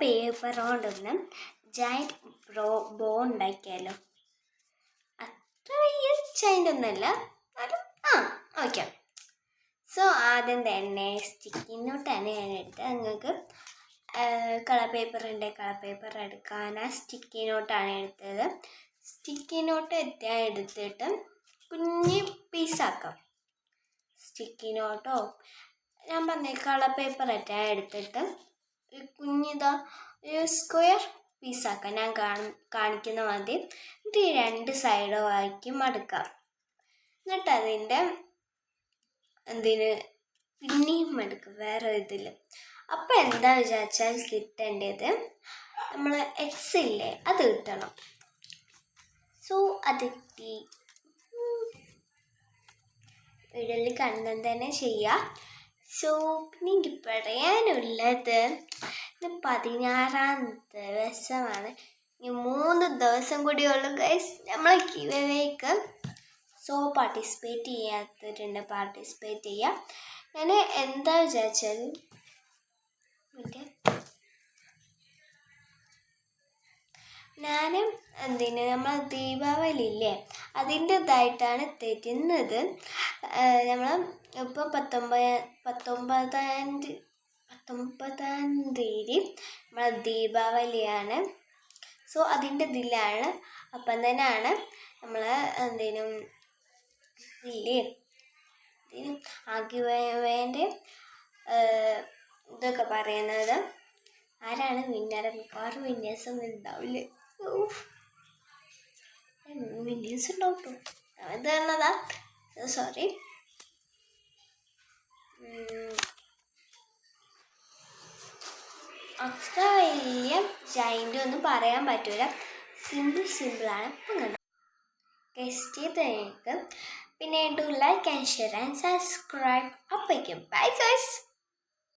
Paper കൊണ്ടൊന്ന് giant bro ബോ ഉണ്ടാക്കിയാലോ? അത്ര വലിയ ജയന്റ് ഒന്നല്ല എന്നാലും ആ ഓക്കെ സോ ആദ്യം തന്നെ സ്റ്റിക്കി നോട്ടാണ് ഞാൻ എടുത്തത് നിങ്ങൾക്ക് കളർ പേപ്പർ ഉണ്ട്. കളർ പേപ്പർ എടുക്കാൻ ആ സ്റ്റിക്കി നോട്ടാണ് എടുത്തത്. സ്റ്റിക്കി നോട്ട് എടുത്തിട്ട് കുഞ്ഞ് പീസാക്കാം സ്റ്റിക്കി നോട്ടോ ഞാൻ പറഞ്ഞ കളർ പേപ്പർ ഞാൻ എടുത്തിട്ട് ഒരു കുഞ്ഞിതാ ഒരു സ്ക്വയർ പീസാക്കാം. ഞാൻ കാണി കാണിക്കുന്ന മതി ഈ രണ്ട് സൈഡോ ആക്കി മടുക്കാം. എന്നിട്ട് അതിന്റെ എന്തിന്? പിന്നെയും മടുക്കും. വേറെ ഇതിൽ അപ്പം എന്താ വിചാരിച്ചാൽ കിട്ടേണ്ടത്? നമ്മൾ എക്സ് ഇല്ലേ അത് കിട്ടണം. സോ അത് കിട്ടി. വീഡിയോയിൽ കണ്ടെന്ന് തന്നെ ചെയ്യാം. സോ പിന്നെ എനിക്ക് പറയാനുള്ളത് ഇത് പതിനാറാം ദിവസമാണ്. ഇനി മൂന്ന് ദിവസം കൂടി ഉള്ളു ഗൈസ് നമ്മളെ കിവേക്ക് സോ പാർട്ടിസിപ്പേറ്റ് ചെയ്യാത്തവരുണ്ട്. പാർട്ടിസിപ്പേറ്റ് ചെയ്യാം. ഞാൻ എന്താ വിചാരിച്ചത്? മറ്റേ എന്തിന്? നമ്മൾ ദീപാവലി ഇല്ലേ അതിന്റെതായിട്ടാണ് തരുന്നത്. നമ്മൾ ഇപ്പോൾ പത്തൊമ്പത് പത്തൊമ്പതാം തീയതി നമ്മളെ ദീപാവലിയാണ്. സോ അതിന്റെ ഇതിലാണ് അപ്പം തന്നെയാണ് നമ്മൾ എന്തിനും ഇല്ലേ? ആക്കി ആകിവേന്റെ ഇതൊക്കെ പറയുന്നത്. ആരാണ് വിന്നർ? മിക്കവാറും വിന്യാസം ഉണ്ടാവില്ല. വിന്നേഴ്സ് ഉണ്ടാവും കേട്ടോ പറഞ്ഞതാ. സോറി അത്ര വലിയ ജൈന്റ് ഒന്നും പറയാൻ പറ്റൂല. സിമ്പിൾ സിമ്പിളാണ് ഇപ്പം കണ്ടു ചെയ്ത് കഴിഞ്ഞിട്ട് പിന്നെ do like and share and subscribe അപ്പോഴേക്കും ബൈ ഗൈസ്